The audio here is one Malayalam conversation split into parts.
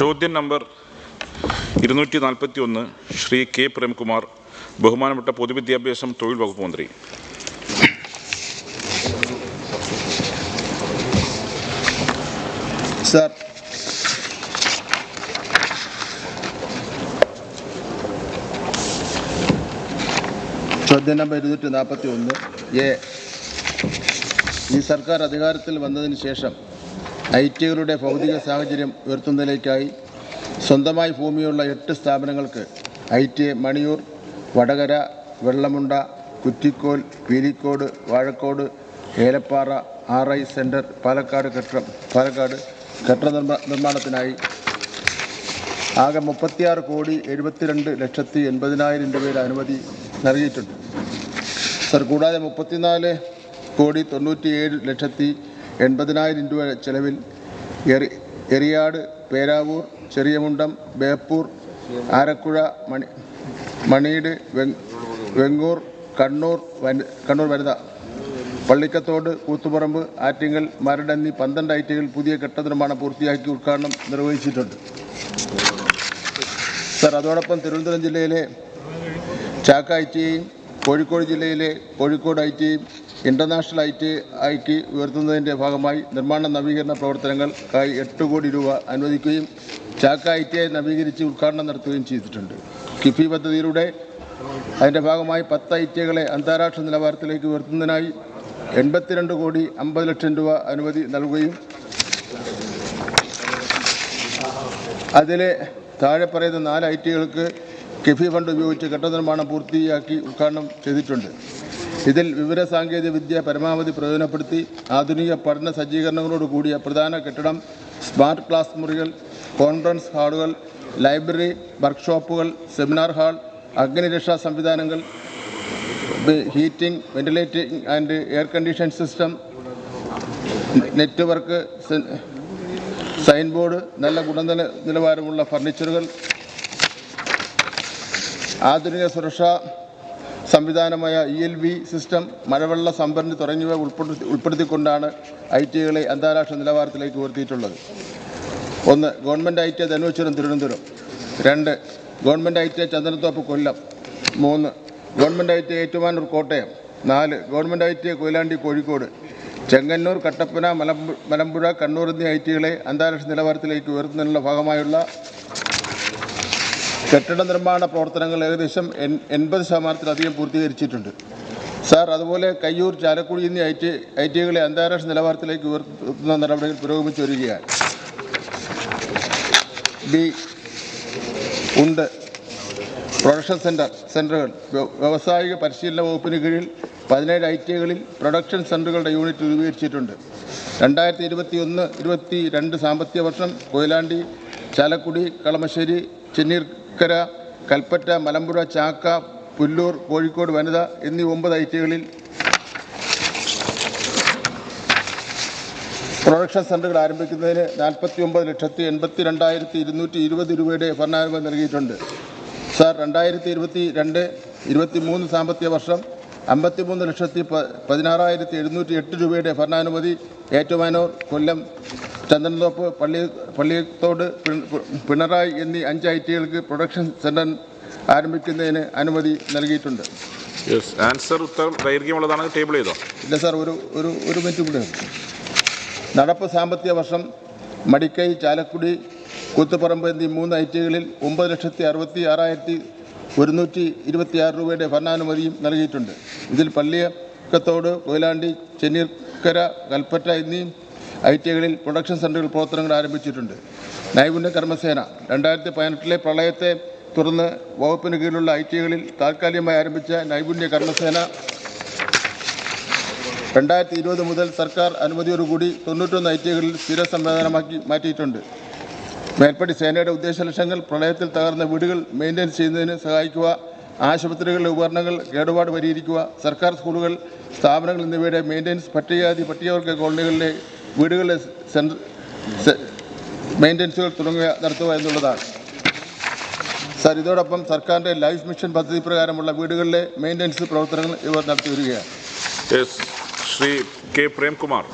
ചോദ്യം നമ്പർ ഇരുന്നൂറ്റി നാൽപ്പത്തി ഒന്ന് ശ്രീ കെ പ്രേംകുമാർ ബഹുമാനപ്പെട്ട പൊതുവിദ്യാഭ്യാസം തൊഴിൽ വകുപ്പ് മന്ത്രി. സാർ ചോദ്യം നമ്പർ ഇരുന്നൂറ്റി നാൽപ്പത്തി ഒന്ന് എ. ഈ സർക്കാർ അധികാരത്തിൽ വന്നതിന് ശേഷം ഐ ടികളുടെ ഭൗതിക സാഹചര്യം ഉയർത്തുന്നതിലേക്കായി സ്വന്തമായി ഭൂമിയുള്ള എട്ട് സ്ഥാപനങ്ങൾക്ക് I T Maniyur Vadakara Vellamunda Kuttikkol Peelikode Vazhakkode Elappara R I centre Palakkad കെട്ടിടം പാലക്കാട് കെട്ടിട നിർമ്മാ നിർമ്മാണത്തിനായി ആകെ മുപ്പത്തിയാറ് കോടി എഴുപത്തിരണ്ട് ലക്ഷത്തി എൺപതിനായിരം രൂപയുടെ അനുമതി നൽകിയിട്ടുണ്ട്. സർ കൂടാതെ മുപ്പത്തിനാല് കോടി തൊണ്ണൂറ്റിയേഴ് ലക്ഷത്തി എൺപതിനായിരം രൂപ ചെലവിൽ എറി എറിയാട് പേരാവൂർ ചെറിയമുണ്ടം ബേപ്പൂർ ആരക്കുഴ മണി മണീട് വെങ്ങൂർ കണ്ണൂർ കണ്ണൂർ വനിത പള്ളിക്കത്തോട് കൂത്തുപറമ്പ് ആറ്റിങ്ങൽ മരട് എന്നീ പന്ത്രണ്ട് ഐറ്റുകൾ പുതിയ കെട്ടിട നിർമ്മാണം പൂർത്തിയാക്കി ഉദ്ഘാടനം നിർവഹിച്ചിട്ടുണ്ട്. സർ അതോടൊപ്പം തിരുവനന്തപുരം ജില്ലയിലെ ചാക്ക ഐ ടിയെയും കോഴിക്കോട് ജില്ലയിലെ Kozhikode I international I T ഐക്ക് ഉയർത്തുന്നതിന്റെ ഭാഗമായി നിർമ്മാണ നവീകരണ പ്രവർത്തനങ്ങൾക്കായി എട്ട് കോടി രൂപ അനുവദിക്കുകയും ചാക്ക ഐ ടി ഐ നവീകരിച്ച് ഉദ്ഘാടനം നടത്തുകയും ചെയ്തിട്ടുണ്ട്. കിഫി പദ്ധതിയിലൂടെ അതിന്റെ ഭാഗമായി പത്ത് ഐ ടി ഐകളെ അന്താരാഷ്ട്ര നിലവാരത്തിലേക്ക് ഉയർത്തുന്നതിനായി എൺപത്തിരണ്ട് കോടി അമ്പത് ലക്ഷം രൂപ അനുമതി നൽകുകയും അതിലെ താഴെ പറയുന്ന നാല് ഐ ടികൾക്ക് കിഫി ഫണ്ട് ഉപയോഗിച്ച് കെട്ടിട നിർമ്മാണം പൂർത്തിയാക്കി ഉദ്ഘാടനം ചെയ്തിട്ടുണ്ട്. ഇതിൽ വിവര സാങ്കേതിക വിദ്യ പരമാവധി പ്രയോജനപ്പെടുത്തി ആധുനിക പഠന സജ്ജീകരണങ്ങളോട് കൂടിയ പ്രധാന കെട്ടിടം സ്മാർട്ട് ക്ലാസ് മുറികൾ കോൺഫറൻസ് ഹാളുകൾ ലൈബ്രറി വർക്ക്ഷോപ്പുകൾ സെമിനാർ ഹാൾ അഗ്നിരക്ഷാ സംവിധാനങ്ങൾ heating ventilating and air condition system network sign board നല്ല ഗുണനില നിലവാരമുള്ള ഫർണിച്ചറുകൾ ആധുനിക സുരക്ഷാ സംവിധാനമായ ഇ എൽ വി സിസ്റ്റം മഴവെള്ള സംഭരണി തുടങ്ങിയവ ഉൾപ്പെടുത്തി ഉൾപ്പെടുത്തിക്കൊണ്ടാണ് ഐ ടി ഐകളെ അന്താരാഷ്ട്ര നിലവാരത്തിലേക്ക് ഉയർത്തിയിട്ടുള്ളത്. ഒന്ന് government I T I Dhanuvachapuram Thiruvananthapuram. രണ്ട് government I T I Chandanathoppu Kollam. മൂന്ന് government I T I Ettumanoor Kottayam. നാല് government I T I Koyilandy Kozhikode. Chengannur Kattappana മലമ്പു Malampuzha Kannur എന്നീ ഐ ടികളെ അന്താരാഷ്ട്ര നിലവാരത്തിലേക്ക് ഉയർത്തുന്നതിനുള്ള ഭാഗമായുള്ള കെട്ടിട നിർമ്മാണ പ്രവർത്തനങ്ങൾ ഏകദേശം എൺ എൺപത് ശതമാനത്തിലധികം പൂർത്തീകരിച്ചിട്ടുണ്ട്. സാർ അതുപോലെ കയ്യൂർ ചാലക്കുടി എന്നീ ഐ ടി ഐ ടികളെ അന്താരാഷ്ട്ര നിലവാരത്തിലേക്ക് ഉയർത്തുന്ന നടപടികൾ പുരോഗമിച്ചു വരികയാണ്. ബി ഉണ്ട്. പ്രൊഡക്ഷൻ സെന്റർ സെന്ററുകൾ വ്യവസായിക പരിശീലന വകുപ്പിന് കീഴിൽ പതിനേഴ് ഐ ടികളിൽ പ്രൊഡക്ഷൻ സെന്ററുകളുടെ യൂണിറ്റ് രൂപീകരിച്ചിട്ടുണ്ട്. രണ്ടായിരത്തി ഇരുപത്തി ഒന്ന് ഇരുപത്തി രണ്ട് സാമ്പത്തിക വർഷം കൊയിലാണ്ടി ചാലക്കുടി കളമശ്ശേരി ചെന്നീർക്കര കൽപ്പറ്റ മലമ്പുഴ ചാക്ക പുല്ലൂർ കോഴിക്കോട് വനിത എന്നീ ഒമ്പത് ഐ ടികളിൽ പ്രൊഡക്ഷൻ സെന്ററുകൾ ആരംഭിക്കുന്നതിന് നാൽപ്പത്തി ഒമ്പത് ലക്ഷത്തി എൺപത്തി രണ്ടായിരത്തി ഇരുന്നൂറ്റി ഇരുപത് രൂപയുടെ ഭരണാനുമതി നൽകിയിട്ടുണ്ട്. സാർ രണ്ടായിരത്തി ഇരുപത്തി രണ്ട് ഇരുപത്തി മൂന്ന് സാമ്പത്തിക വർഷം അമ്പത്തി മൂന്ന് ലക്ഷത്തി പതിനാറായിരത്തി എഴുന്നൂറ്റി എട്ട് രൂപയുടെ ഭരണാനുമതി ഏറ്റുമാനൂർ കൊല്ലം ചന്ദനത്തോപ്പ് പള്ളി പള്ളിയത്തോട് പി- പിണറായി എന്നീ അഞ്ച് ഐ ടികൾക്ക് പ്രൊഡക്ഷൻ സെന്റർ ആരംഭിക്കുന്നതിന് അനുമതി നൽകിയിട്ടുണ്ട്. ആൻസർ ഉത്തരം ദൈർഘ്യമുള്ളതാണ്. ടേബിൾ ചെയ്തോ? ഇല്ല സാർ ഒരു ഒരു ഒരു മിനിറ്റ് കൂടെ. നടപ്പ് സാമ്പത്തിക വർഷം മടിക്കൈ ചാലക്കുടി കൂത്തുപറമ്പ് എന്നീ മൂന്ന് ഐ ടികളിൽ ഒമ്പത് ലക്ഷത്തി അറുപത്തി ആറായിരത്തി ഒരുന്നൂറ്റി ഇരുപത്തിയാറ് രൂപയുടെ ഭരണാനുമതിയും നൽകിയിട്ടുണ്ട്. ഇതിൽ പള്ളിയക്കത്തോട് കൊയിലാണ്ടി ചെന്നീർക്കര കൽപ്പറ്റ എന്നീ ഐ ടികളിൽ പ്രൊഡക്ഷൻ സെന്ററുകൾ പ്രവർത്തനങ്ങൾ ആരംഭിച്ചിട്ടുണ്ട്. നൈപുണ്യ കർമ്മസേന രണ്ടായിരത്തി പതിനെട്ടിലെ പ്രളയത്തെ തുടർന്ന് വകുപ്പിന് കീഴിലുള്ള ഐ ടികളിൽ താൽക്കാലികമായി ആരംഭിച്ച നൈപുണ്യ കർമ്മസേന രണ്ടായിരത്തി ഇരുപത് മുതൽ സർക്കാർ അനുമതിയോടുകൂടി തൊണ്ണൂറ്റൊന്ന് ഐ ടികളിൽ സ്ഥിര സംവിധാനമാക്കി മാറ്റിയിട്ടുണ്ട്. മേൽപ്പടി സേനയുടെ ഉദ്ദേശ ലക്ഷ്യങ്ങൾ പ്രളയത്തിൽ തകർന്ന വീടുകൾ മെയിന്റെനൻസ് ചെയ്യുന്നതിന് സഹായിക്കുക ആശുപത്രികളിലെ ഉപകരണങ്ങൾ കേടുപാട് പരിഹരിക്കുക സർക്കാർ സ്കൂളുകൾ സ്ഥാപനങ്ങൾ എന്നിവയുടെ മെയിന്റെനൻസ് പട്ടികജാതി പട്ടികവർഗ കോളനികളിലെ വീടുകളിലെ സെൻട്ര മെയിന്റെനൻസുകൾ തുടങ്ങുക നടത്തുക എന്നുള്ളതാണ്. സാർ ഇതോടൊപ്പം സർക്കാരിന്റെ ലൈഫ് മിഷൻ പദ്ധതി പ്രകാരമുള്ള വീടുകളിലെ മെയിന്റെനൻസ് പ്രവർത്തനങ്ങൾ ഇവർ നടത്തി വരികയാണ്. ശ്രീ കെ പ്രേംകുമാർ.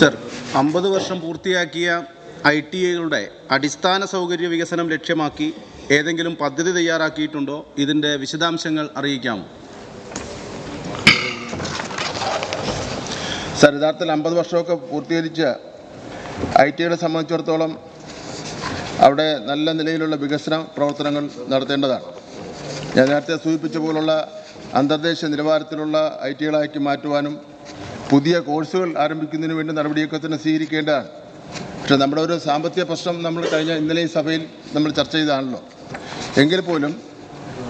സർ അമ്പത് വർഷം പൂർത്തിയാക്കിയ ഐ ടി ഐകളുടെ അടിസ്ഥാന സൗകര്യ വികസനം ലക്ഷ്യമാക്കി ഏതെങ്കിലും പദ്ധതി തയ്യാറാക്കിയിട്ടുണ്ടോ? ഇതിന്റെ വിശദാംശങ്ങൾ അറിയിക്കാമോ സർ യഥാർത്ഥത്തിൽ അമ്പത് വർഷമൊക്കെ പൂർത്തീകരിച്ച ഐ ടി ഐയുടെ സംബന്ധിച്ചിടത്തോളം അവിടെ നല്ല നിലയിലുള്ള വികസന പ്രവർത്തനങ്ങൾ നടത്തേണ്ടതാണ്. ഞാൻ നേരത്തെ സൂചിപ്പിച്ച പോലുള്ള അന്തർദേശീയ നിലവാരത്തിലുള്ള ഐ ടികളാക്കി മാറ്റുവാനും പുതിയ കോഴ്സുകൾ ആരംഭിക്കുന്നതിന് വേണ്ടി നടപടിയൊക്കെ തന്നെ സ്വീകരിക്കേണ്ടതാണ്. പക്ഷേ നമ്മുടെ ഒരു സാമ്പത്തിക പ്രശ്നം നമ്മൾ കഴിഞ്ഞ ഇന്നലെ ഈ സഭയിൽ നമ്മൾ ചർച്ച ചെയ്താണല്ലോ. എങ്കിൽ പോലും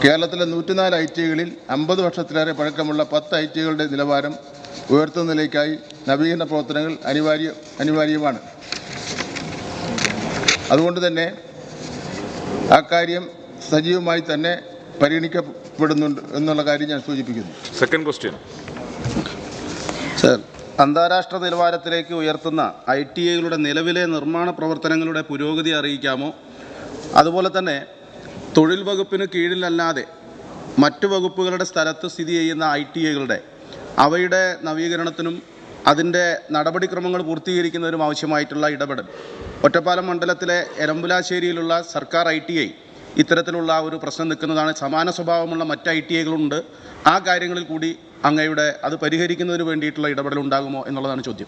കേരളത്തിലെ നൂറ്റിനാല് ഐ ടികളിൽ അമ്പത് വർഷത്തിലേറെ പഴക്കമുള്ള പത്ത് ഐ ടികളുടെ നിലവാരം ഉയർത്തുന്ന നിലയ്ക്കായി നവീകരണ പ്രവർത്തനങ്ങൾ അനിവാര്യ അനിവാര്യമാണ്. അതുകൊണ്ട് തന്നെ ആ കാര്യം സജീവമായി തന്നെ പരിഗണിക്കപ്പെടുന്നുണ്ട് എന്നുള്ള കാര്യം ഞാൻ സൂചിപ്പിക്കുന്നു. സെക്കൻഡ് ക്വസ്റ്റ്യൻ സർ അന്താരാഷ്ട്ര നിലവാരത്തിലേക്ക് ഉയർത്തുന്ന ഐ ടി ഐകളുടെ നിലവിലെ നിർമ്മാണ പ്രവർത്തനങ്ങളുടെ പുരോഗതി അറിയിക്കാമോ? അതുപോലെ തന്നെ തൊഴിൽ വകുപ്പിന് കീഴിലല്ലാതെ മറ്റു വകുപ്പുകളുടെ സ്ഥലത്ത് സ്ഥിതി ചെയ്യുന്ന ഐ ടി ഐകളുടെ അവയുടെ നവീകരണത്തിനും അതിന്റെ നടപടിക്രമങ്ങൾ പൂർത്തീകരിക്കുന്നതിനും ആവശ്യമായിട്ടുള്ള ഇടപെടൽ. ഒറ്റപ്പാലം മണ്ഡലത്തിലെ എരമ്പുലാശ്ശേരിയിലുള്ള സർക്കാർ ഐ ടി ഐ ഇത്തരത്തിലുള്ള ഒരു പ്രശ്നം നിൽക്കുന്നതാണ്. സമാന സ്വഭാവമുള്ള മറ്റ് ഐ ടി ഐകളുണ്ട്. ആ കാര്യങ്ങളിൽ കൂടി അങ്ങയുടെ അത് പരിഹരിക്കുന്നതിന് വേണ്ടിയിട്ടുള്ള ഇടപെടൽ ഉണ്ടാകുമോ എന്നുള്ളതാണ് ചോദ്യം.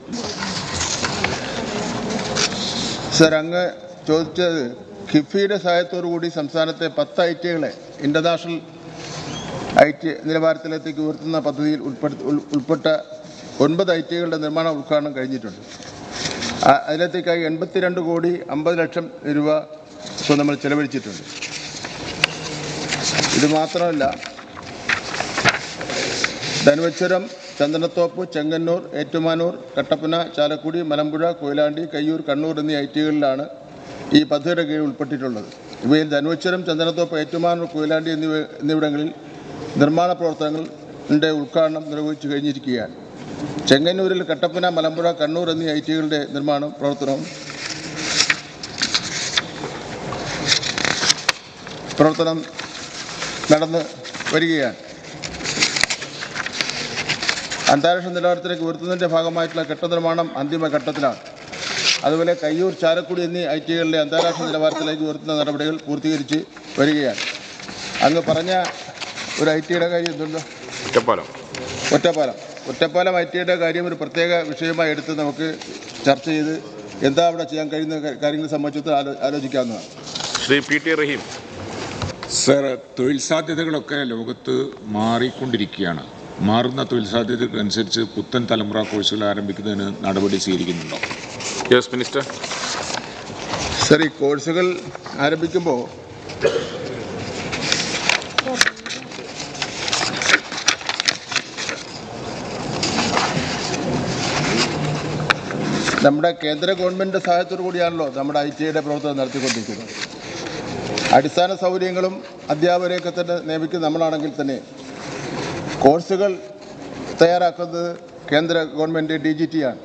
സർ അങ്ങ് ചോദിച്ചത് കിഫിയുടെ സഹായത്തോടു കൂടി സംസ്ഥാനത്തെ പത്ത് ഐ ടികളെ ഇന്റർനാഷണൽ ഐ ടി നിലവാരത്തിലേക്ക് ഉയർത്തുന്ന പദ്ധതിയിൽ ഉൾപ്പെടുത്തി ഉൾ- ഉൾപ്പെട്ട ഒൻപത് ഐ ടികളുടെ നിർമ്മാണ ഉദ്ഘാടനം കഴിഞ്ഞിട്ടുണ്ട്. അതിനകത്തേക്കായി എൺപത്തിരണ്ട് കോടി അമ്പത് ലക്ഷം രൂപ നമ്മൾ ചെലവഴിച്ചിട്ടുണ്ട്. ഇത് മാത്രമല്ല ധനുവച്ചുരം ചന്ദനത്തോപ്പ് ചെങ്ങന്നൂർ ഏറ്റുമാനൂർ കട്ടപ്പന ചാലക്കുടി മലമ്പുഴ കൊയിലാണ്ടി കയ്യൂർ കണ്ണൂർ എന്നീ ഐ ടികളിലാണ് ഈ പദ്ധതിയുടെ കീഴിൽ ഉൾപ്പെട്ടിട്ടുള്ളത്. ഇവയിൽ ധനുവച്ചുരം ചന്ദനത്തോപ്പ് ഏറ്റുമാനൂർ കൊയിലാണ്ടി എന്നിവ എന്നിവിടങ്ങളിൽ നിർമ്മാണ പ്രവർത്തനങ്ങളുടെ ഉദ്ഘാടനം നിർവഹിച്ചു കഴിഞ്ഞിരിക്കുകയാണ്. ചെങ്ങന്നൂരിൽ കട്ടപ്പന മലമ്പുഴ കണ്ണൂർ എന്നീ ഐ ടികളുടെ നിർമ്മാണം പ്രവർത്തനവും പ്രവർത്തനം നടന്ന് വരികയാണ്. അന്താരാഷ്ട്ര നിലവാരത്തിലേക്ക് ഉയർത്തുന്നതിന്റെ ഭാഗമായിട്ടുള്ള അന്തിമ ഘട്ടത്തിലാണ്. അതുപോലെ കയ്യൂർ ചാരക്കുടി എന്നീ ഐ ടികളിലെ അന്താരാഷ്ട്ര നിലവാരത്തിലേക്ക് ഉയർത്തുന്ന നടപടികൾ പൂർത്തീകരിച്ച് വരികയാണ്. അങ്ങ് പറഞ്ഞ ഒരു ഐ ടിയുടെ കാര്യം എന്തുണ്ടോ? ഒറ്റപ്പാലം. ഒറ്റപ്പാലം. ഒറ്റപ്പാലം ഐ ടിയുടെ കാര്യം ഒരു പ്രത്യേക വിഷയമായി എടുത്ത് നമുക്ക് ചർച്ച ചെയ്ത് എന്താ അവിടെ ചെയ്യാൻ കഴിയുന്ന കാര്യങ്ങൾ കാര്യങ്ങളെ സംബന്ധിച്ച് ആലോ ആലോചിക്കാവുന്നതാണ്. Shri P T Rahim. Sir തൊഴിൽ സാധ്യതകളൊക്കെ ലോകത്ത് മാറിക്കൊണ്ടിരിക്കുകയാണ്. മാറുന്ന തൊഴിൽ സാധ്യതകൾക്കനുസരിച്ച് പുത്തൻ തലമുറ കോഴ്സുകൾ ആരംഭിക്കുന്നതിന് നടപടി സ്വീകരിക്കുന്നുണ്ടോ? യെസ് മിനിസ്റ്റർ സർ ഈ കോഴ്സുകൾ ആരംഭിക്കുമ്പോൾ നമ്മുടെ കേന്ദ്ര ഗവൺമെന്റ് സഹായത്തോടു കൂടിയാണല്ലോ നമ്മുടെ ഐ ടി ഐയുടെ പ്രവർത്തനം നടത്തിക്കൊണ്ടിരിക്കുന്നത്. അടിസ്ഥാന സൗകര്യങ്ങളും അധ്യാപകരെയൊക്കെ തന്നെ നിയമിക്കുന്ന നമ്മളാണെങ്കിൽ തന്നെ കോഴ്സുകൾ തയ്യാറാക്കുന്നത് കേന്ദ്ര ഗവൺമെന്റ് ഡി ജി ടി ആണ്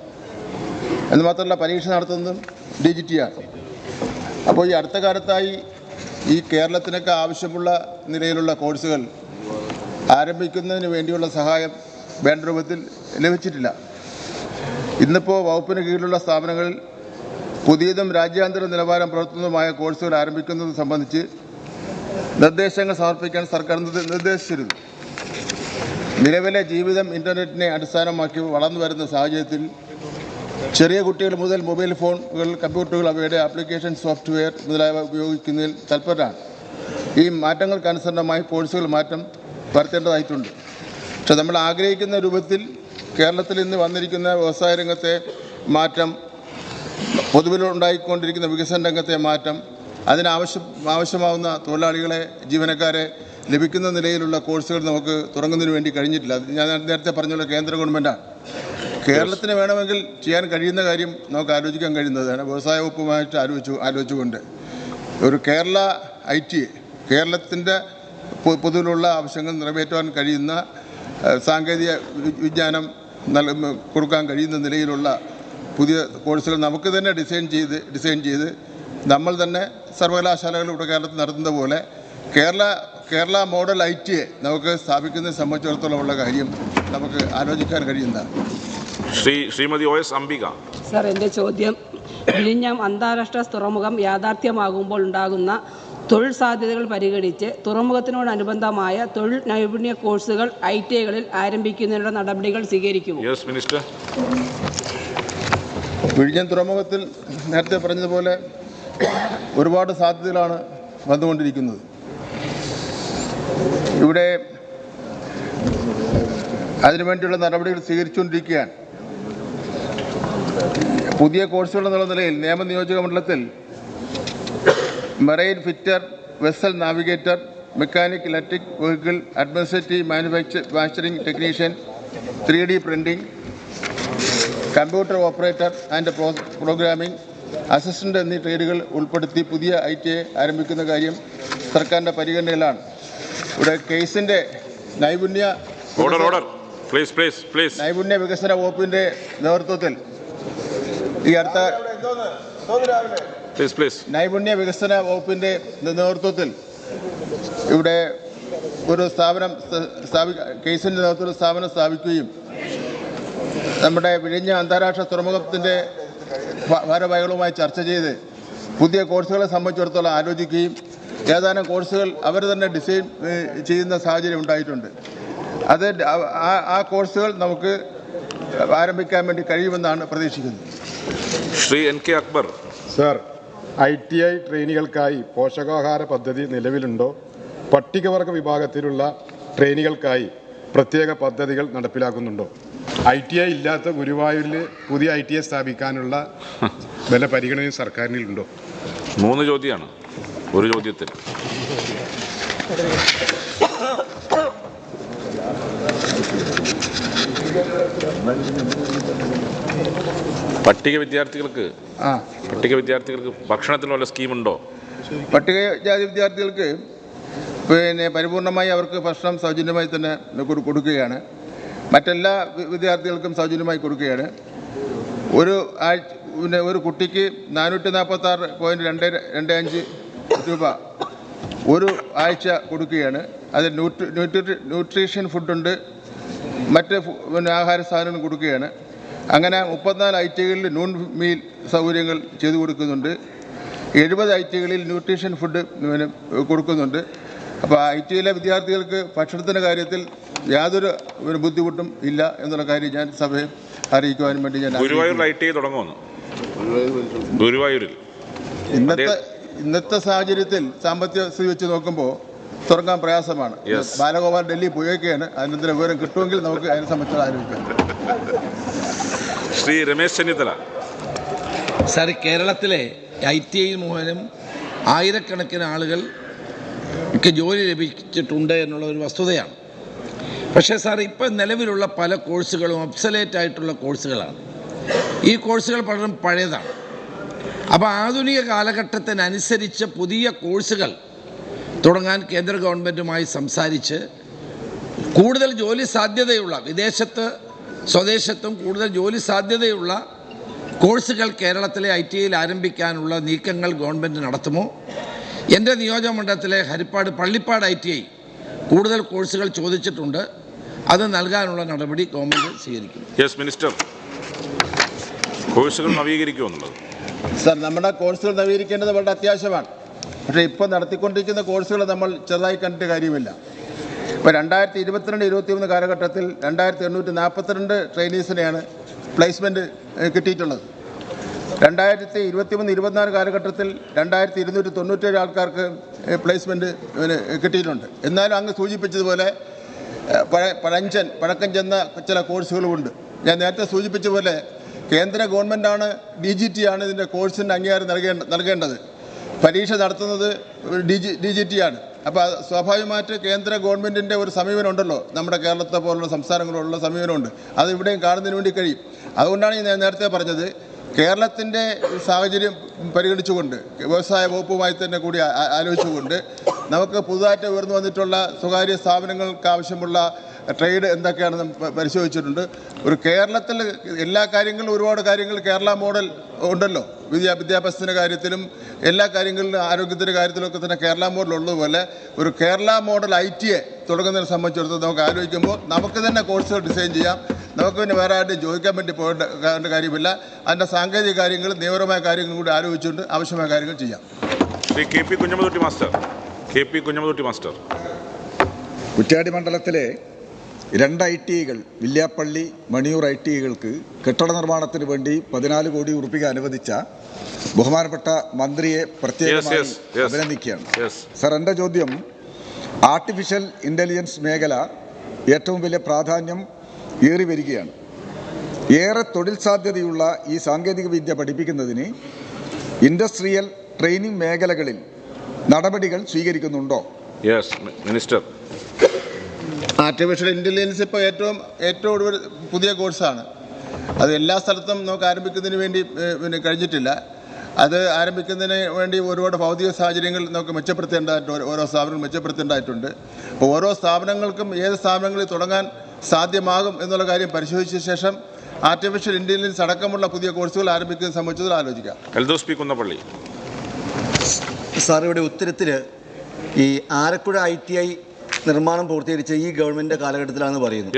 എന്ന് മാത്രമല്ല പരീക്ഷ നടത്തുന്നതും ഡി ജി ടി ആണ് അപ്പോൾ ഈ അടുത്ത കാലത്തായി ഈ കേരളത്തിനൊക്കെ ആവശ്യമുള്ള നിലയിലുള്ള കോഴ്സുകൾ ആരംഭിക്കുന്നതിന് വേണ്ടിയുള്ള സഹായം വേണ്ട രൂപത്തിൽ ലഭിച്ചിട്ടില്ല. ഇന്നിപ്പോൾ വകുപ്പിന് കീഴിലുള്ള സ്ഥാപനങ്ങളിൽ പുതിയതും രാജ്യാന്തര നിലവാരം പുലർത്തുന്നതുമായ കോഴ്സുകൾ ആരംഭിക്കുന്നത് സംബന്ധിച്ച് നിർദ്ദേശങ്ങൾ സമർപ്പിക്കാൻ സർക്കാർ നിർദ്ദ- നിർദ്ദേശിച്ചിരുന്നു. നിലവിലെ ജീവിതം ഇന്റർനെറ്റിനെ അടിസ്ഥാനമാക്കി വളർന്നു വരുന്ന സാഹചര്യത്തിൽ ചെറിയ കുട്ടികൾ മുതൽ മൊബൈൽ ഫോണുകൾ കമ്പ്യൂട്ടറുകൾ അവയുടെ ആപ്ലിക്കേഷൻ സോഫ്റ്റ്വെയർ മുതലായവ ഉപയോഗിക്കുന്നതിൽ തൽപരരാണ്. ഈ മാറ്റങ്ങൾക്കനുസരണമായി കോഴ്സുകൾ മാറ്റം വരുത്തേണ്ടതായിട്ടുണ്ട്. പക്ഷെ നമ്മൾ ആഗ്രഹിക്കുന്ന രൂപത്തിൽ കേരളത്തിൽ ഇന്ന് വന്നിരിക്കുന്ന വ്യവസായ രംഗത്തെ മാറ്റം പൊതുവിലുണ്ടായിക്കൊണ്ടിരിക്കുന്ന വികസന രംഗത്തെ മാറ്റം അതിനാവശ്യം ആവശ്യമാവുന്ന തൊഴിലാളികളെ ജീവനക്കാരെ ലഭിക്കുന്ന നിലയിലുള്ള കോഴ്സുകൾ നമുക്ക് തുടങ്ങുന്നതിന് വേണ്ടി കഴിഞ്ഞിട്ടില്ല. ഞാൻ നേരത്തെ പറഞ്ഞുള്ള കേന്ദ്ര ഗവൺമെന്റാണ് കേരളത്തിന് വേണമെങ്കിൽ ചെയ്യാൻ കഴിയുന്ന കാര്യം നമുക്ക് ആലോചിക്കാൻ കഴിയുന്നതാണ് വ്യവസായ വകുപ്പുമായിട്ട് ആലോചിച്ചു ആലോചിച്ചുകൊണ്ട്. ഒരു കേരള ഐ ടി കേരളത്തിന്റെ പൊതുവിലുള്ള ആവശ്യങ്ങൾ നിറവേറ്റുവാൻ കഴിയുന്ന സാങ്കേതിക വിജ്ഞാനം നൽ കൊടുക്കാൻ കഴിയുന്ന നിലയിലുള്ള പുതിയ കോഴ്സുകൾ നമുക്ക് തന്നെ ഡിസൈൻ ചെയ്ത് ഡിസൈൻ ചെയ്ത് നമ്മൾ തന്നെ സർവകലാശാലകൾ ഇവിടെ കേരളത്തിൽ നടത്തുന്ന പോലെ കേരള കേരള മോഡൽ ഐ ടിയെ നമുക്ക് സ്ഥാപിക്കുന്നതിനെ സംബന്ധിച്ചിടത്തോളമുള്ള കാര്യം നമുക്ക് ആലോചിക്കാൻ കഴിയുന്നതാണ് Shri Shrimati O S Ambika. Sir എന്റെ ചോദ്യം. വിഴിഞ്ഞം അന്താരാഷ്ട്ര തുറമുഖം യാഥാർത്ഥ്യമാകുമ്പോൾ ഉണ്ടാകുന്ന തൊഴിൽ സാധ്യതകൾ പരിഗണിച്ച് തുറമുഖത്തിനോടനുബന്ധമായ തൊഴിൽ നൈപുണ്യ കോഴ്സുകൾ ഐ ടി ഐകളിൽ ആരംഭിക്കുന്നതിനുള്ള നടപടികൾ സ്വീകരിക്കുമോ? യെസ് മിനിസ്റ്റർ വിഴിഞ്ഞം തുറമുഖത്തിൽ നേരത്തെ പറഞ്ഞതുപോലെ ഒരുപാട് സാധ്യതകളാണ് വന്നുകൊണ്ടിരിക്കുന്നത്. ഇവിടെ അതിനുവേണ്ടിയുള്ള നടപടികൾ സ്വീകരിച്ചുകൊണ്ടിരിക്കുകയാണ്. പുതിയ കോഴ്സുകൾ എന്നുള്ള നിലയിൽ നിയമനിയോജക മണ്ഡലത്തിൽ marine fitter vessel navigator mechanic electric vehicle administrative manufacturing technician three D printing computer operator and pro programming assistant എന്നീ ട്രേഡുകൾ ഉൾപ്പെടുത്തി പുതിയ ഐ ടി ഐ ആരംഭിക്കുന്ന കാര്യം സർക്കാരിന്റെ പരിഗണനയിലാണ്. ഇവിടെ കേസിന്റെ നൈപുണ്യ order order please please please നൈപുണ്യ വികസന വകുപ്പിന്റെ നേതൃത്വത്തിൽ ഈ അടുത്ത പ്ലീസ് പ്ലീസ് നൈപുണ്യ വികസന വകുപ്പിന്റെ നേതൃത്വത്തിൽ ഇവിടെ ഒരു സ്ഥാപനം കേസിന്റെ സ്ഥാപി നേതൃത്വത്തിൽ സ്ഥാപനം സ്ഥാപിക്കുകയും നമ്മുടെ വിഴിഞ്ഞ അന്താരാഷ്ട്ര തുറമുഖത്തിന്റെ ഭ- ഭാരവാഹികളുമായി ചർച്ച ചെയ്ത് പുതിയ കോഴ്സുകളെ സംബന്ധിച്ചിടത്തോളം ആലോചിക്കുകയും ഏതാനും കോഴ്സുകൾ അവർ തന്നെ ഡിസൈൻ ചെയ്യുന്ന സാഹചര്യം ഉണ്ടായിട്ടുണ്ട്. അത് ആ കോഴ്സുകൾ നമുക്ക് ആരംഭിക്കാൻ വേണ്ടി കഴിയുമെന്നാണ് പ്രതീക്ഷിക്കുന്നത്. Shri N K Akbar. Sir I T I ട്രെയിനികൾക്കായി പോഷകാഹാര പദ്ധതി നിലവിലുണ്ടോ? പട്ടികവർഗ വിഭാഗത്തിലുള്ള ട്രെയിനികൾക്കായി പ്രത്യേക പദ്ധതികൾ നടപ്പിലാക്കുന്നുണ്ടോ? ഐ ടി ഐ ഇല്ലാത്ത ഗുരുവായൂരിൽ പുതിയ ഐ ടി ഐ സ്ഥാപിക്കാനുള്ള വല്ല പരിഗണനയും സർക്കാരിനുണ്ടോ മൂന്ന് ചോദ്യമാണ്. ഒരു ചോദ്യത്തിൽ. പട്ടിക വിദ്യാർത്ഥികൾക്ക് ആ. പട്ടിക വിദ്യാർത്ഥികൾക്ക് ഭക്ഷണത്തിന് വല്ല സ്കീമുണ്ടോ? പട്ടിക ജാതി വിദ്യാർത്ഥികൾക്ക് പിന്നെ പരിപൂർണമായി അവർക്ക് ഭക്ഷണം സൗജന്യമായി തന്നെ കൊടുക്കുകയാണ്. മറ്റെല്ലാ വിദ്യാർത്ഥികൾക്കും സൗജന്യമായി കൊടുക്കുകയാണ്. ഒരു ആഴ്ച പിന്നെ ഒരു കുട്ടിക്ക് നാനൂറ്റി നാൽപ്പത്തി ആറ് പോയിന്റ് രണ്ട് രണ്ട് അഞ്ച് രൂപ ഒരു ആഴ്ച കൊടുക്കുകയാണ്. അതിൽ ന്യൂട്രി ന്യൂട്രി ന്യൂട്രീഷൻ ഫുഡുണ്ട് മറ്റ് പിന്നെ ആഹാര സാധനങ്ങൾ കൊടുക്കുകയാണ്. അങ്ങനെ മുപ്പത്തിനാല് ഐ നൂൺ മീൽ സൗകര്യങ്ങൾ ചെയ്തു കൊടുക്കുന്നുണ്ട്. എഴുപത് ഐ ടികളിൽ ന്യൂട്രീഷൻ ഫുഡ് പിന്നെ കൊടുക്കുന്നുണ്ട്. അപ്പോൾ ഐ ടിയിലെ വിദ്യാർത്ഥികൾക്ക് ഭക്ഷണത്തിന്റെ കാര്യത്തിൽ യാതൊരു ഒരു ബുദ്ധിമുട്ടും ഇല്ല എന്നുള്ള കാര്യം ഞാൻ സഭയെ അറിയിക്കുവാനും വേണ്ടി ഞാൻ ഗുരുവായൂരിൽ ഐ ടി തുടങ്ങുമെന്ന് ഗുരുവായൂരിൽ. ഇന്നത്തെ ഇന്നത്തെ സാഹചര്യത്തിൽ സാമ്പത്തിക സ്ഥിതി വെച്ച് നോക്കുമ്പോൾ തുറക്കാൻ പ്രയാസമാണ്. ബാലഗോപാൽ ഡൽഹി പോയേക്കാണ്. അതിനെന്തെങ്കിലും വിവരം കിട്ടുമെങ്കിൽ നമുക്ക് അതിനെ സംബന്ധിച്ച് ആലോചിക്കാം. ശ്രീ രമേശ് ചെന്നിത്തല. സാർ കേരളത്തിലെ ഐ ടി ഐ മൂലം ആയിരക്കണക്കിന് ആളുകൾ ഒക്കെ ജോലി ലഭിച്ചിട്ടുണ്ട് എന്നുള്ള ഒരു വസ്തുതയാണ്. പക്ഷേ സാർ ഇപ്പം നിലവിലുള്ള പല കോഴ്സുകളും അബ്സലേറ്റ് ആയിട്ടുള്ള കോഴ്സുകളാണ്. ഈ കോഴ്സുകൾ പലരും പഴയതാണ്. അപ്പോൾ ആധുനിക കാലഘട്ടത്തിനനുസരിച്ച് പുതിയ കോഴ്സുകൾ തുടങ്ങാൻ കേന്ദ്ര ഗവൺമെന്റുമായി സംസാരിച്ച് കൂടുതൽ ജോലി സാധ്യതയുള്ള വിദേശത്ത് സ്വദേശത്തും കൂടുതൽ ജോലി സാധ്യതയുള്ള കോഴ്സുകൾ കേരളത്തിലെ ഐ ടി ഐയിൽ ആരംഭിക്കാനുള്ള നീക്കങ്ങൾ ഗവൺമെന്റ് നടത്തുമോ? എന്റെ നിയോജകമണ്ഡലത്തിലെ Haripad Pallippad I T I കൂടുതൽ കോഴ്സുകൾ ചോദിച്ചിട്ടുണ്ട്. അത് നൽകാനുള്ള നടപടി ഗവൺമെന്റ് സ്വീകരിക്കും. യെസ് മിനിസ്റ്റർ കോഴ്സുകൾ നവീകരിക്കുമെന്നുള്ളത് സാർ നമ്മുടെ കോഴ്സുകൾ നവീകരിക്കേണ്ടത് വളരെ അത്യാവശ്യമാണ്. പക്ഷേ ഇപ്പോൾ നടത്തിക്കൊണ്ടിരിക്കുന്ന കോഴ്സുകൾ നമ്മൾ ചെറുതായി കണ്ടിട്ട് കാര്യമില്ല. ഇപ്പോൾ രണ്ടായിരത്തി ഇരുപത്തിരണ്ട് ഇരുപത്തിമൂന്ന് കാലഘട്ടത്തിൽ രണ്ടായിരത്തി എണ്ണൂറ്റി നാൽപ്പത്തിരണ്ട് ട്രെയിനീസിനെയാണ് പ്ലേസ്മെന്റ് കിട്ടിയിട്ടുള്ളത്. രണ്ടായിരത്തി ഇരുപത്തിമൂന്ന് ഇരുപത്തിനാല് കാലഘട്ടത്തിൽ രണ്ടായിരത്തി ഇരുന്നൂറ്റി തൊണ്ണൂറ്റേഴ് ആൾക്കാർക്ക് പ്ലേസ്മെന്റ് കിട്ടിയിട്ടുണ്ട്. എന്നാലും അങ്ങ് സൂചിപ്പിച്ചതുപോലെ പഴ പഴഞ്ചൻ പഴക്കം ചെന്ന ചില കോഴ്സുകളുമുണ്ട്. ഞാൻ നേരത്തെ സൂചിപ്പിച്ച പോലെ കേന്ദ്ര ഗവൺമെന്റാണ് ഡി ജി ടി ആണ് ഇതിന്റെ കോഴ്സിന്റെ അംഗീകാരം നൽകേണ്ട നൽകേണ്ടത്. പരീക്ഷ നടത്തുന്നത് D G D G T ആണ്. അപ്പോൾ സ്വാഭാവികമായിട്ട് കേന്ദ്ര ഗവൺമെന്റിന്റെ ഒരു സമീപനം ഉണ്ടല്ലോ നമ്മുടെ കേരളത്തെ പോലുള്ള സംസ്ഥാനങ്ങളുള്ള സമീപനമുണ്ട്. അത് ഇവിടെയും കാണുന്നതിന് വേണ്ടി കഴിയും. അതുകൊണ്ടാണ് ഞാൻ നേരത്തെ പറഞ്ഞത് കേരളത്തിന്റെ സാഹചര്യം പരിഗണിച്ചുകൊണ്ട് വ്യവസായ വകുപ്പുമായി തന്നെ കൂടി ആലോചിച്ചുകൊണ്ട് നമുക്ക് പുതുതായിട്ട് ഉയർന്നു വന്നിട്ടുള്ള സ്വകാര്യ സ്ഥാപനങ്ങൾക്ക് ആവശ്യമുള്ള ട്രേഡ് എന്തൊക്കെയാണെന്ന് പരിശോധിച്ചിട്ടുണ്ട്. ഒരു കേരളത്തിൽ എല്ലാ കാര്യങ്ങളും ഒരുപാട് കാര്യങ്ങൾ കേരള മോഡൽ ഉണ്ടല്ലോ. വിദ്യാ വിദ്യാഭ്യാസത്തിന്റെ കാര്യത്തിലും എല്ലാ കാര്യങ്ങളിലും ആരോഗ്യത്തിന്റെ കാര്യത്തിലൊക്കെ തന്നെ കേരള മോഡൽ ഉള്ളതുപോലെ ഒരു Kerala model I T A തുടങ്ങുന്നതിനെ സംബന്ധിച്ചിടത്തോളം നമുക്ക് ആലോചിക്കുമ്പോൾ നമുക്ക് തന്നെ കോഴ്സുകൾ ഡിസൈൻ ചെയ്യാം. നമുക്ക് പിന്നെ വേറെ ആരുടെയും ചോദിക്കാൻ വേണ്ടി പോകേണ്ട കാര്യമില്ല. അതിന്റെ സാങ്കേതിക കാര്യങ്ങളും നിയമപരമായ കാര്യങ്ങളും കൂടി ആലോചിച്ചുകൊണ്ട് ആവശ്യമായ കാര്യങ്ങൾ ചെയ്യാം. Shri K P Kunhammadkutty master. K P Kunhammadkutty master. Kuttiady മണ്ഡലത്തിലെ രണ്ട് ഐ ടി ഐകൾ വില്യാപ്പള്ളി മണിയൂർ ഐ ടി ഐകൾക്ക് കെട്ടിട നിർമ്മാണത്തിന് വേണ്ടി പതിനാല് കോടി ഉറപ്പിക്കാൻ അനുവദിച്ച ബഹുമാനപ്പെട്ട മന്ത്രിയെ പ്രത്യേകമായി. അഭിനന്ദിക്കുകയാണ്. സർ എന്റെ ചോദ്യം ആർട്ടിഫിഷ്യൽ ഇന്റലിജൻസ് മേഖല ഏറ്റവും വലിയ പ്രാധാന്യം ഏറി വരികയാണ്. ഏറെ തൊഴിൽ സാധ്യതയുള്ള ഈ സാങ്കേതിക വിദ്യ പഠിപ്പിക്കുന്നതിന് ഇൻഡസ്ട്രിയൽ ട്രെയിനിങ് മേഖലകളിൽ നടപടികൾ സ്വീകരിക്കുന്നുണ്ടോ? Yes minister. ആർട്ടിഫിഷ്യൽ ഇന്റലിജൻസ് ഇപ്പോൾ ഏറ്റവും ഏറ്റവും ഒടുവിൽ പുതിയ കോഴ്സാണ്. അത് എല്ലാ സ്ഥലത്തും നമുക്ക് ആരംഭിക്കുന്നതിന് വേണ്ടി പിന്നെ കഴിഞ്ഞിട്ടില്ല. അത് ആരംഭിക്കുന്നതിന് വേണ്ടി ഒരുപാട് ഭൗതിക സാഹചര്യങ്ങൾ നമുക്ക് മെച്ചപ്പെടുത്തേണ്ടതായിട്ട് ഓരോ- സ്ഥാപനങ്ങൾ മെച്ചപ്പെടുത്തേണ്ടതായിട്ടുണ്ട്. അപ്പോൾ ഓരോ സ്ഥാപനങ്ങൾക്കും ഏത് സ്ഥാപനങ്ങളിൽ തുടങ്ങാൻ സാധ്യമാകും എന്നുള്ള കാര്യം പരിശോധിച്ച ശേഷം ആർട്ടിഫിഷ്യൽ ഇന്റലിജൻസ് അടക്കമുള്ള പുതിയ കോഴ്സുകൾ ആരംഭിക്കുന്നത് സംബന്ധിച്ചതിൽ ആലോചിക്കാം. എൽദോസ് പി കുന്നപ്പള്ളി. സാർ ഇവിടെ ഉത്തരത്തിൽ ഈ ആലക്കുഴ ഐ ടി ഐ നിർമ്മാണം പൂർത്തീകരിച്ച ഈ ഗവൺമെന്റിന്റെ കാലഘട്ടത്തിലാണ് പറയുന്നു.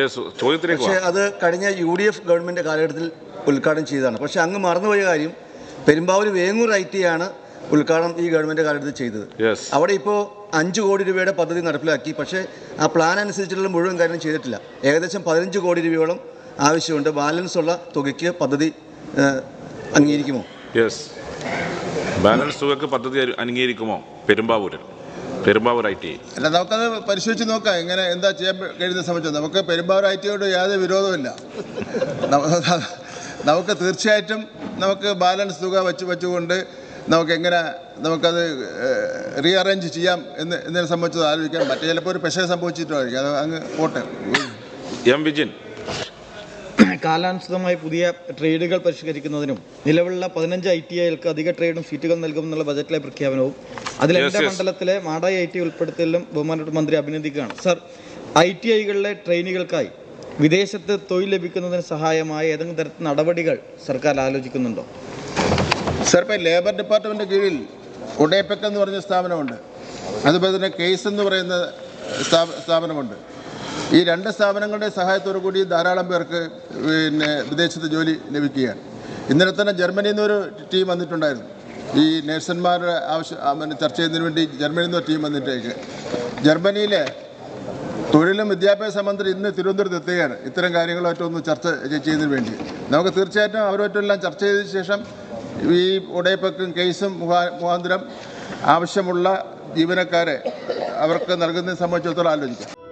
പക്ഷേ അത് കഴിഞ്ഞ യു ഡി എഫ് ഗവൺമെന്റ് കാലഘട്ടത്തിൽ ഉദ്ഘാടനം ചെയ്തതാണ്. പക്ഷേ അങ്ങ് മറന്നുപോയ കാര്യം പെരുമ്പാവൂർ വേങ്ങൂർ ഐ ടി ആണ് ഉദ്ഘാടനം ഈ ഗവൺമെന്റ് കാലഘട്ടത്തിൽ ചെയ്തത്. യെസ് അവിടെ ഇപ്പോൾ അഞ്ച് കോടി രൂപയുടെ പദ്ധതി നടപ്പിലാക്കി. പക്ഷേ ആ പ്ലാൻ അനുസരിച്ചുള്ള മുഴുവൻ കാര്യം ചെയ്തിട്ടില്ല. ഏകദേശം പതിനഞ്ച് കോടി രൂപയോളം ആവശ്യമുണ്ട്. ബാലൻസ് ഉള്ള തുകയ്ക്ക് പദ്ധതി അംഗീകരിക്കുമോ? യെസ് ബാലൻസ് തുകക്ക് പദ്ധതി അംഗീകരിക്കുമോ? പെരുമ്പാവൂരിൽ. പെരുമ്പാവൂർ ഐ ടി അല്ല നമുക്കത് പരിശോധിച്ച് നോക്കാം. എങ്ങനെ എന്താ ചെയ്യാൻ കഴിയുന്ന സംബന്ധിച്ച് നമുക്ക് പെരുമ്പാവൂർ ഐ ടിയോട് യാതൊരു വിരോധമില്ല നമുക്ക് തീർച്ചയായിട്ടും നമുക്ക് ബാലൻസ് തുക വെച്ച് വെച്ചുകൊണ്ട് നമുക്ക് എങ്ങനെ നമുക്കത് റീഅറേഞ്ച് ചെയ്യാം എന്ന് എന്നതിനെ സംബന്ധിച്ചത് ആലോചിക്കാം മറ്റേ ചിലപ്പോൾ ഒരു പെശക സംഭവിച്ചിട്ടായിരിക്കും അത് അങ്ങ് പോട്ടെ. എം വിജിൻ കാലാനുസൃതമായി പുതിയ ട്രേഡുകൾ പരിഷ്കരിക്കുന്നതിനും നിലവിലുള്ള പതിനഞ്ച് ഐ ടി ഐകൾക്ക് അധിക ട്രേഡും സീറ്റുകൾ നൽകുമെന്നുള്ള ബജറ്റിലെ പ്രഖ്യാപനവും അതിൽ എന്റെ മണ്ഡലത്തിലെ മാടായി ഐ ടി ഉൾപ്പെടുത്തലും ബഹുമാനപ്പെട്ട മന്ത്രി അഭിനന്ദിക്കുകയാണ്. സർ ഐ ടി ഐകളിലെ ട്രെയിനികൾക്കായി വിദേശത്ത് തൊഴിൽ ലഭിക്കുന്നതിന് സഹായമായ ഏതെങ്കിലും തരത്തിൽ നടപടികൾ സർക്കാർ ആലോചിക്കുന്നുണ്ടോ? സർ ഇപ്പം ലേബർ ഡിപ്പാർട്ട്മെന്റ് കീഴിൽ ഉടയപ്പെക്ക് എന്ന് പറഞ്ഞ സ്ഥാപനമുണ്ട്. അതുപോലെ തന്നെ കേസ് എന്ന് പറയുന്ന സ്ഥാപനമുണ്ട്. ഈ രണ്ട് സ്ഥാപനങ്ങളുടെ സഹായത്തോടു കൂടി ധാരാളം പേർക്ക് പിന്നെ വിദേശത്ത് ജോലി ലഭിക്കുകയാണ്. ഇന്നലെ തന്നെ ജർമ്മനിയിൽ നിന്നൊരു ടീം വന്നിട്ടുണ്ടായിരുന്നു. ഈ നേഴ്സന്മാരുടെ ആവശ്യം ചർച്ച ചെയ്യുന്നതിന് വേണ്ടി ജർമ്മനിയിൽ നിന്നൊരു ടീം വന്നിട്ടേക്ക്. ജർമ്മനിയിലെ തൊഴിലും വിദ്യാഭ്യാസ മന്ത്രി ഇന്ന് തിരുവനന്തപുരത്ത് എത്തുകയാണ്. ഇത്തരം കാര്യങ്ങളുമായിട്ട് ഒന്ന് ചർച്ച ചെയ്യുന്നതിന് വേണ്ടി. നമുക്ക് തീർച്ചയായിട്ടും അവരുമായിട്ടെല്ലാം ചർച്ച ചെയ്തതിനു ശേഷം ഈ ഉടയപ്പക്കും കേസും മുഖാ മുഖാന്തരം ആവശ്യമുള്ള ജീവനക്കാരെ അവർക്ക് നൽകുന്നതിനെ സംബന്ധിച്ചിടത്തോളം ആലോചിക്കാം.